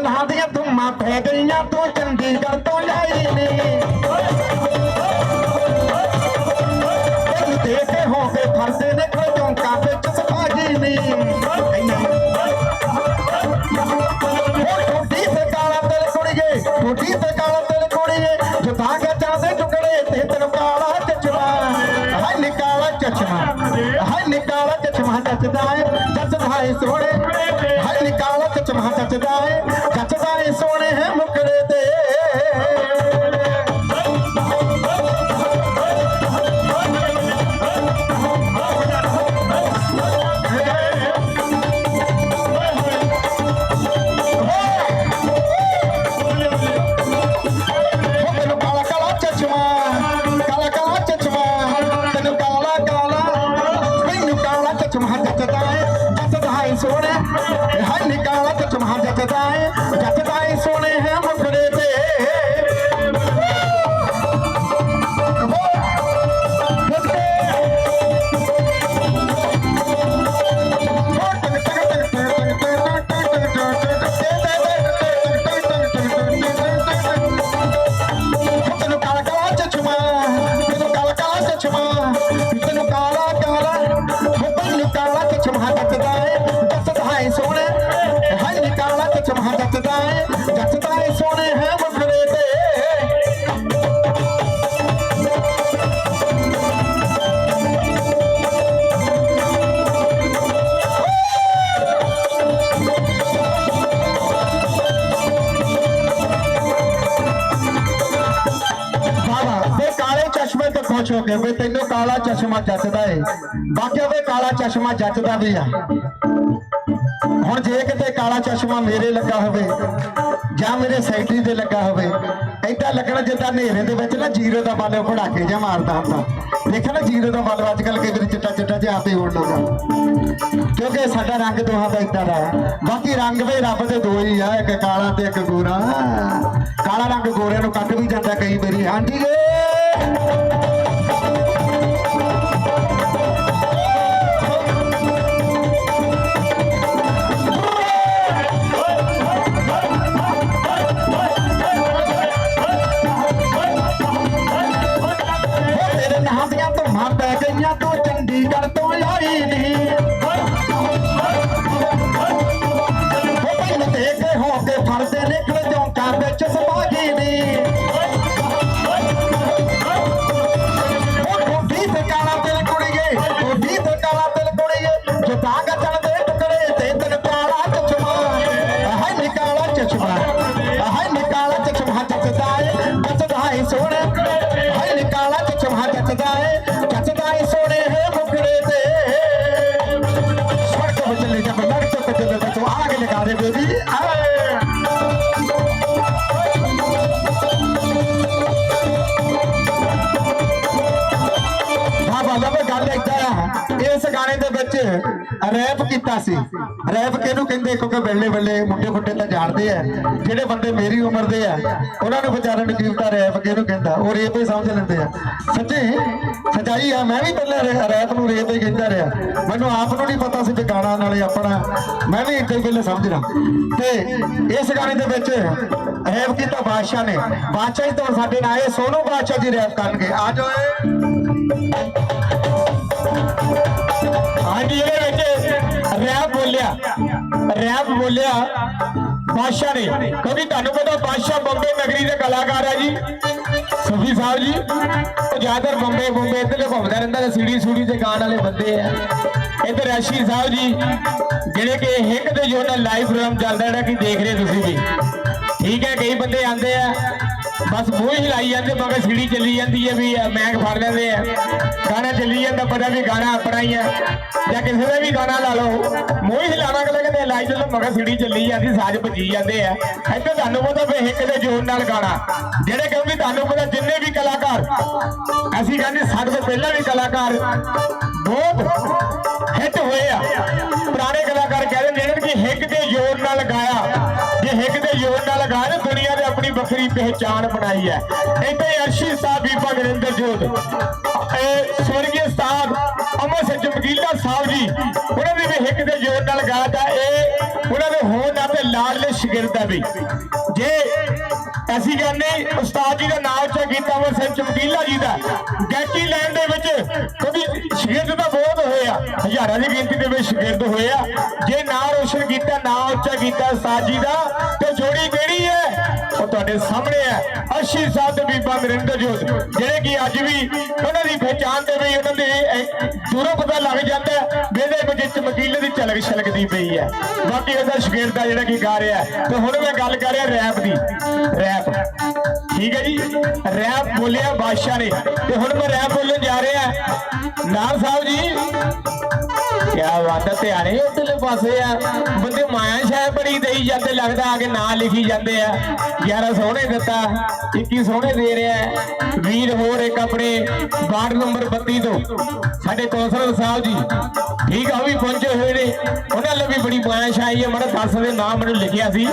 ਤੇਰੇ ਨਾਂ ਦੀਆਂ ਧੁੰਮਾਂ ਪੈ ਗਈਆਂ ਤੂੰ ਚੰਡੀਗੜ੍ਹ ਤੋਂ ਲਿਆਈ ਨੀ ਤੈਨੂੰ ਦੇ ਕੇ ਹੋ ਕੇ ਫਰਦੇ ਨੇ ਕੋਈ ਚੌਂਕਾਂ ਵਿੱਚ ਸਫਾਜੀ ਨੀ ਟੋਟੀ ਤੇ ਕਾਲਾ ਤਿਲ ਕੁੜੀਏ ਟੋਟੀ ਤੇ ਕਾਲਾ ਤਿਲ ਕੁੜੀਏ ਜੁਦਾ ਗੱਜਾਂ ਦੇ ਟੁਕੜੇ ਤੇ ਤੈਨੂੰ ਕਾਲਾ ਚਚਵਾ ਹਾਏ ਨਿਕਾਲਾ ਚਚਵਾ ਹਾਏ ਨਿਕਾਲਾ ਚਚਵਾ ਜੱਜਦਾ ਏ ਜੱਜਦਾ ਏ ਸੋਹਣੇ ਹਾਏ ਨਿਕਾਲਾ ਸੋਹਣੇ। ਹਾਏ ਨੀ ਕਾਲਾ ਚਚਵਾ ਜੱਜਦਾ ਏ ਜੱਜਦਾ ਏ ਸੋਹਣੇ। ਹੋ ਕੇ ਵੀ ਤੈਨੂੰ ਕਾਲਾ ਚਸ਼ਮਾ ਜੱਚਦਾ ਏ। ਬਾਕੀ ਵੀ ਕਾਲਾ ਚਸ਼ਮਾ ਜੱਚਦਾ ਵੀ ਆ। ਹੁਣ ਜੇ ਕਿਤੇ ਕਾਲਾ ਚਸ਼ਮਾ ਮੇਰੇ ਲੱਗਾ ਹੋਵੇ, ਜਾਂ ਮੇਰੇ ਸੈਕਟਰੀ ਤੇ ਲੱਗਾ ਹੋਵੇ ਐਦਾਂ ਲੱਗਣਾ ਜਿੱਦਾਂ ਹਨੇਰੇ ਦੇ ਵਿੱਚ ਨਾ ਜੀਰੋ ਦਾ ਬਲਬ ਫੜਾ ਕੇ ਜਾਂ ਮਾਰਦਾ ਹੁੰਦਾ। ਦੇਖਿਆ ਨਾ ਜੀਰੋ ਦਾ ਬਲ ਅੱਜ ਕੱਲ ਕਈ ਵਾਰੀ ਚਿੱਟਾ ਚਿੱਟਾ ਜਿਹਾ ਆਪੇ ਉੜ ਲੱਗਾ ਕਿਉਂਕਿ ਸਾਡਾ ਰੰਗ ਦੋਹਾਂ ਦਾ ਇਦਾਂ ਦਾ ਬਾਕੀ ਰੰਗ ਵੀ ਰੱਬ ਦੇ ਦੋ ਹੀ ਆ, ਇੱਕ ਕਾਲਾ ਤੇ ਇੱਕ ਗੋਰਾ। ਕਾਲਾ ਰੰਗ ਗੋਰਿਆਂ ਨੂੰ ਕੱਢ ਵੀ ਜਾਂਦਾ ਕਈ ਵਾਰੀ। ਹਾਂਜੀ ਜੀ ਨਿਕਾਲਾ ਚਚਮਾ ਹਾਏ ਨਿਕਾਲਾ ਚਚਮਾ ਜੱਜਦਾ ਏ ਜੱਜਦਾ ਏ ਸੋਹਣੇ। ਹਾਏ ਨਿਕਾਲਾ ਚਚਮਾ ਜੱਜਦਾ ਏ ਜੱਜਦਾ ਏ ਸੋਹਣੇ ਹੈ ਮੁਕੜੇ ਤੇ। ਸੜਕ ਵਿੱਚ ਲੈ ਜਾ ਲੜਕ ਤੇ ਦਿਲ ਵਿੱਚ ਆਗ ਲਗਾ ਦੇ ਬੇਬੀ, ਆਏ। ਬਾਬਾ ਲਵੇ ਗੱਲ ਏਦਾਂ ਇਸ ਗਾਣੇ ਦੇ ਵਿੱਚ ਰੈਪ ਕੀਤਾ ਸੀ। ਰੈਪ ਕਿਹਨੂੰ ਕਹਿੰਦੇ? ਕਿਉਂਕਿ ਵੇਲੇ ਵੇਲੇ ਮੁੰਡੇ ਫੁੱਟੇ ਤਾਂ ਜਾਣਦੇ ਆ। ਜਿਹੜੇ ਬੰਦੇ ਮੇਰੀ ਉਮਰ ਦੇ ਆ, ਉਹਨਾਂ ਨੂੰ ਵਿਚਾਰਿਆਂ ਨੂੰ ਕੀ ਰੈਪ ਕਿਹਨੂੰ ਕਹਿੰਦਾ? ਉਹ ਰੇਪ ਹੀ ਸਮਝ ਲੈਂਦੇ ਆ। ਸੱਚੀ? ਸਚਾਈ ਆ, ਮੈਂ ਵੀ ਪਹਿਲਾਂ ਰੈਪ ਨੂੰ ਰੇਪ ਹੀ ਕਹਿੰਦਾ ਰਿਹਾ। ਮੈਨੂੰ ਆਪ ਨੂੰ ਨਹੀਂ ਪਤਾ ਸੀ ਕਿ ਗਾਣਾ ਨਾਲੇ ਆਪਣਾ ਮੈਂ ਵੀ ਇੱਦਾਂ ਹੀ ਪਹਿਲੇ ਸਮਝਣਾ ਤੇ ਇਸ ਗਾਣੇ ਦੇ ਵਿੱਚ ਰੈਪ ਕੀਤਾ ਬਾਦਸ਼ਾਹ ਨੇ। ਬਾਦਸ਼ਾਹ ਹੀ ਤਾਂ ਸਾਡੇ ਨਾਲ ਇਹ ਸੋਨੂ ਬਾਦਸ਼ਾਹ ਜੀ ਰੈਪ ਕਰਨਗੇ ਆ ਜਾਓ। ਹਾਂਜੀ ਇਹਦੇ ਵਿੱਚ ਰੈਪ ਬੋਲਿਆ ਰੈਪ ਬੋਲਿਆ ਬਾਦਸ਼ਾਹ ਨੇ। ਕਿਉਂਕਿ ਤੁਹਾਨੂੰ ਪਤਾ ਬਾਦਸ਼ਾਹ ਬੰਬੇ ਨਗਰੀ ਦੇ ਕਲਾਕਾਰ ਹੈ ਜੀ। ਸਫੀ ਸਾਹਿਬ ਜੀ, ਉਹ ਜ਼ਿਆਦਾਤਰ ਬੰਬੇ ਬੰਬੇ ਇੱਧਰ ਘੁੰਮਦਾ ਰਹਿੰਦਾ ਤੇ ਸੀੜੀ ਸੂੜੀ ਤੇ ਗਾਣ ਵਾਲੇ ਬੰਦੇ ਆ। ਇੱਧਰ ਰਸ਼ੀ ਸਾਹਿਬ ਜੀ, ਜਿਹੜੇ ਕਿ ਹਿੱਕ ਦੇ ਜੋ ਨਾ ਲਾਈਵ ਪ੍ਰੋਗਰਾਮ ਚੱਲਦਾ ਜਿਹੜਾ ਕਿ ਦੇਖ ਰਹੇ ਤੁਸੀਂ ਵੀ। ਠੀਕ ਹੈ, ਕਈ ਬੰਦੇ ਆਂਦੇ ਆ। ਬਸ ਮੂੰਹ ਹੀ ਹਿਲਾਈ ਜਾਂਦੇ, ਮਗਰ ਸੀੜੀ ਚੱਲੀ ਜਾਂਦੀ ਹੈ ਵੀ ਮੈਂਗ ਫੜ ਲੈਂਦੇ ਆ। ਗਾਣਾ ਚੱਲੀ ਜਾਂਦਾ, ਪਤਾ ਵੀ ਗਾਣਾ ਆਪਣਾ ਹੀ ਹੈ ਜਾਂ ਕਿਸੇ ਦਾ ਵੀ ਗਾਣਾ ਲਾ ਲਓ। ਮੂੰਹ ਹੀ ਹਿਲਾਣਾ ਅਗਲੇ ਕਹਿੰਦੇ ਲਾਈ ਚੱਲੋ ਮਗਰ ਸੀੜੀ ਚੱਲੀ ਜਾਂਦੀ, ਸਾਜ ਭੱਜੀ ਜਾਂਦੇ ਆ। ਇੱਥੇ ਤੁਹਾਨੂੰ ਪਤਾ ਵੀ ਹਿੱਕ ਦੇ ਜੋਰ ਨਾਲ ਗਾਣਾ। ਜਿਹੜੇ ਕਹਿੰਦੇ ਤੁਹਾਨੂੰ ਪਤਾ, ਜਿੰਨੇ ਵੀ ਕਲਾਕਾਰ, ਅਸੀਂ ਕਹਿੰਦੇ ਸਾਡੇ ਤੋਂ ਪਹਿਲਾਂ ਵੀ ਕਲਾਕਾਰ, ਬਹੁਤ ਹਿੱਟ ਹੋਏ ਆ। ਪੁਰਾਣੇ ਕਲਾਕਾਰ ਕਹਿੰਦੇ ਜਿਹੜੇ ਕਿ ਹਿੱਕ ਦੇ ਜ਼ੋਰ ਨਾਲ ਗਾਇਆ। ਹਿੱਕ ਦੇ ਜ਼ੋਰ ਨਾਲ ਗਾਇਆ ਨਾ, ਦੁਨੀਆ ਦੇ ਆਪਣੀ ਵੱਖਰੀ ਪਹਿਚਾਣ ਬਣਾਈ ਹੈ। ਇੱਥੇ ਅਰਸ਼ੀ ਸਾਹਿਬ ਬੀਬਾ ਨਰਿੰਦਰ ਜੋਤ। ਇਹ ਸਵਰਗੀ ਸਾਹਿਬ, ਅਮਰ ਸਿੰਘ ਚਮਕੀਲਾ ਸਾਹਿਬ ਜੀ, ਉਹਨਾਂ ਨੇ ਵੀ ਹਿੱਕ ਦੇ ਜ਼ੋਰ ਨਾਲ ਗਾਇਆ ਤਾਂ ਇਹ ਉਹਨਾਂ ਦੇ ਹੋਣ ਨਾਤੇ ਲਾਡਲੇ ਸ਼ਾਗਿਰਦ ਆ ਵੀ। ਜੇ ਅਸੀਂ ਕਹਿੰਦੇ ਉਸਤਾਦ ਜੀ ਦਾ ਨਾਮ ਉੱਚਾ ਕੀਤਾ, ਅਮਰ ਸਿੰਘ ਚਮਕੀਲਾ ਜੀ ਦਾ ਗਾਇਕੀ ਲੈਣ ਦੇ ਵਿੱਚ ਕਿਉਂਕਿ ਸ਼ਾਗਿਰਦ ਤਾਂ ਹਜ਼ਾਰਾਂ ਦੇ ਵਿੱਚ ਸ਼ਾਗਿਰਦ ਹੋਏ ਆ। ਜੇ ਨਾਂ ਰੋਸ਼ਨ ਕੀਤਾ, ਨਾਂ ਉੱਚਾ ਕੀਤਾ ਉਸਤਾਦ ਦਾ, ਤੇ ਜੋੜੀ ਕਿਹੜੀ ਹੈ? ਉਹ ਤੁਹਾਡੇ ਸਾਹਮਣੇ ਹੈ। ਅਰਸ਼ੀ ਸਾਹਿਬ ਤੇ ਬੀਬਾ ਨਰਿੰਦਰ ਜੋਤ, ਜਿਹੜੇ ਕਿ ਅੱਜ ਵੀ ਉਹਨਾਂ ਦੀ ਪਹਿਚਾਣ ਤੇ ਵੀ ਉਹਨਾਂ ਦੇ ਦੂਰੋਂ ਪਤਾ ਲੱਗ ਜਾਂਦਾ ਵੀ ਇਹਦੇ ਵਿੱਚ ਚਮਕੀਲੇ ਦੀ ਝਲਕ ਛਲਕਦੀ ਪਈ ਹੈ। ਬਾਕੀ ਉਹਦਾ ਸ਼ਾਗਿਰਦ ਆ ਜਿਹੜਾ ਕਿ ਗਾ ਰਿਹਾ ਤੇ ਹੁਣ ਮੈਂ ਗੱਲ ਕਰ ਰਿਹਾ ਰੈਪ ਦੀ। ਰੈਪ। ਠੀਕ ਹੈ ਜੀ? ਰੈਪ ਬੋਲਿਆ ਬਾਦਸ਼ਾਹ ਨੇ। ਤੇ ਹੁਣ ਮੈਂ ਰੈਪ ਬੋਲਣ ਜਾ ਰਿਹਾ ਨਾਰ ਸਾਹਿਬ ਜੀ। ਕਿਆ ਬਾਤ ਹੈ ਧਿਆਨੇ ਉਧਰਲੇ ਪਾਸੇ ਆ। ਬੰਦੇ ਮਾਇਆ ਸ਼ਾਇ ਬੜੀ ਦੇਈ ਜਾਂਦੇ, ਲੱਗਦਾ ਆ ਕੇ ਨਾਂ ਲਿਖੀ ਜਾਂਦੇ ਆ। 11 ਸੋਹਣੇ ਦਿੱਤਾ 21 ਸੋਹਣੇ ਦੇ ਰਿਹਾ ਵੀਰ ਹੋਰ ਇੱਕ ਆਪਣੇ ਵਾਰਡ ਨੰਬਰ 32 ਤੋਂ। ਸਾਡੇ ਕੌਂਸਲਰ ਸਾਹਿਬ ਜੀ, ਠੀਕ ਆ, ਉਹ ਵੀ ਪਹੁੰਚੇ ਹੋਏ ਨੇ। ਉਹਨਾਂ ਲਈ ਵੀ ਬੜੀ ਮਾਇਆ ਸ਼ਾਈ ਹੈ ਮੜਾ ਦੱਸ ਦੇ ਨਾਮ ਮੈਨੂੰ ਲਿਖਿਆ ਸੀ।